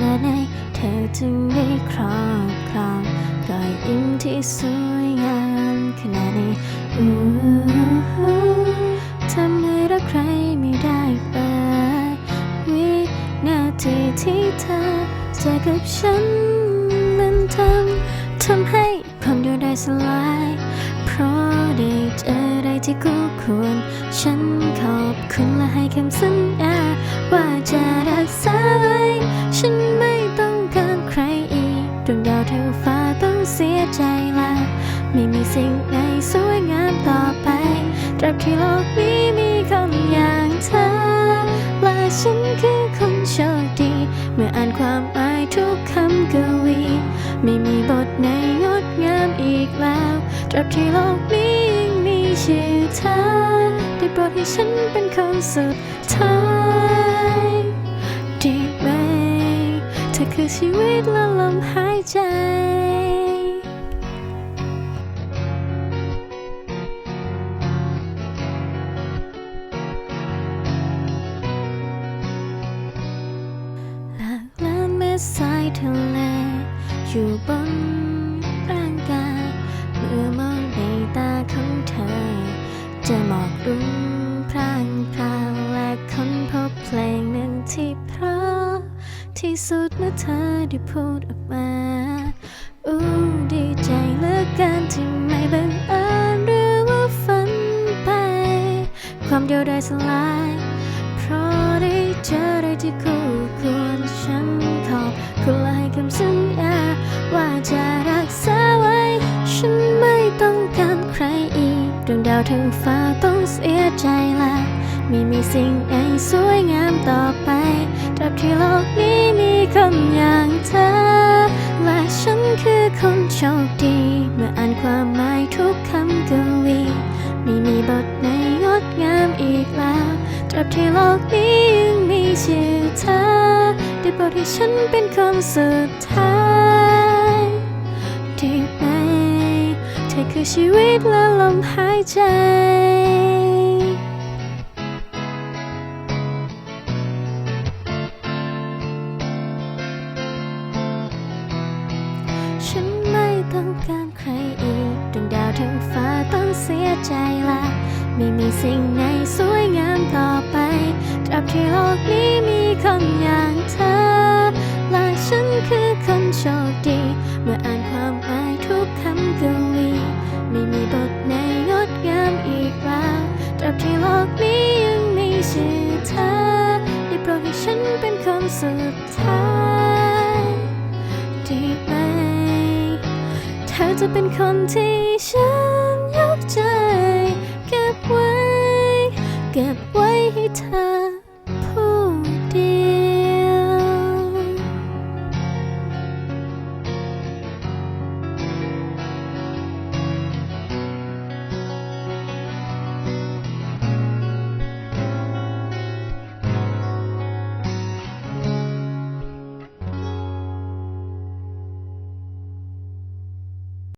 นาดไหนเธอจึงได้ครอบครองรอยยิ้มที่สวยงามขนาดนี้อู้หูทำให้รักใครไม่ได้เลยวินาทีที่เธอเจอกับฉันมันทำทำให้ความดูได้สลาย เพราะได้เจออะไรที่คู่ควร ฉันขอบคุณและให้คำสัญญา ว่าจะรักษาไว้ฉันไม่ต้องการใครอีกดวงดาวเท่าฟ้าต้องเสียใจละไม่มีสิ่งไหนสวยงามต่อไปตราบที่โลกนี้มีคนอย่างเธอ และฉันคือคนโชคดี เมื่ออ่านความหมายทุกคำกวี ไม่มีบทไหนงดงามอีกแล้วตราบที่โลกนี้ยังมีชื่อเธอ ได้โปรดให้ฉันเป็นคนสุดท้าย ชีวิตและลมหายใจหลากล้านเม็ดทรายทะเลอยู่บน ที่สุดเมื่อเธอได้พูดออกมาอู้ดีใจเหลือเกินที่ไม่บังเอิญหรือว่าฝันไป ความเดียวดายสลาย เพราะได้เจออะไรที่คู่ควรฉันขอบคุณและให้คำสัญญาว่าจะรักษาไว้ ฉันไม่ต้องการใครอีกดวงดาวทั้งฟ้าต้องเสียใจละไม่มีสิ่งไหนสวยงามต่อไปตราบที่โลก คนอย่างเธอ และฉันคือคนโชคดี เมื่ออ่านความหมายทุกคำกวีไม่มีบทไหนงดงามอีกแล้วตราบที่โลกนี้ยังมีชื่อเธอ ได้โปรดให้ฉันเป็นคนสุดท้ายได้ไหมเธอคือชีวิตและลมหายใจ ทั้งฟ้าต้องเสียใจละไม่มีสิ่งไหนสวยงามต่อไป ตราบที่โลกนี้มีคนอย่างเธอ และฉันคือคนโชคดี เมื่ออ่านความหมายทุกคำกวีไม่มีบทไหนงดงามอีกแล้วตราบที่โลกนี้ยังมีชื่อเธอ ได้โปรดให้ฉันเป็นคนสุดท้าย ธอจะเป็นคนที่ฉันยกใจ เก็บไว้ เก็บไว้ให้เธอ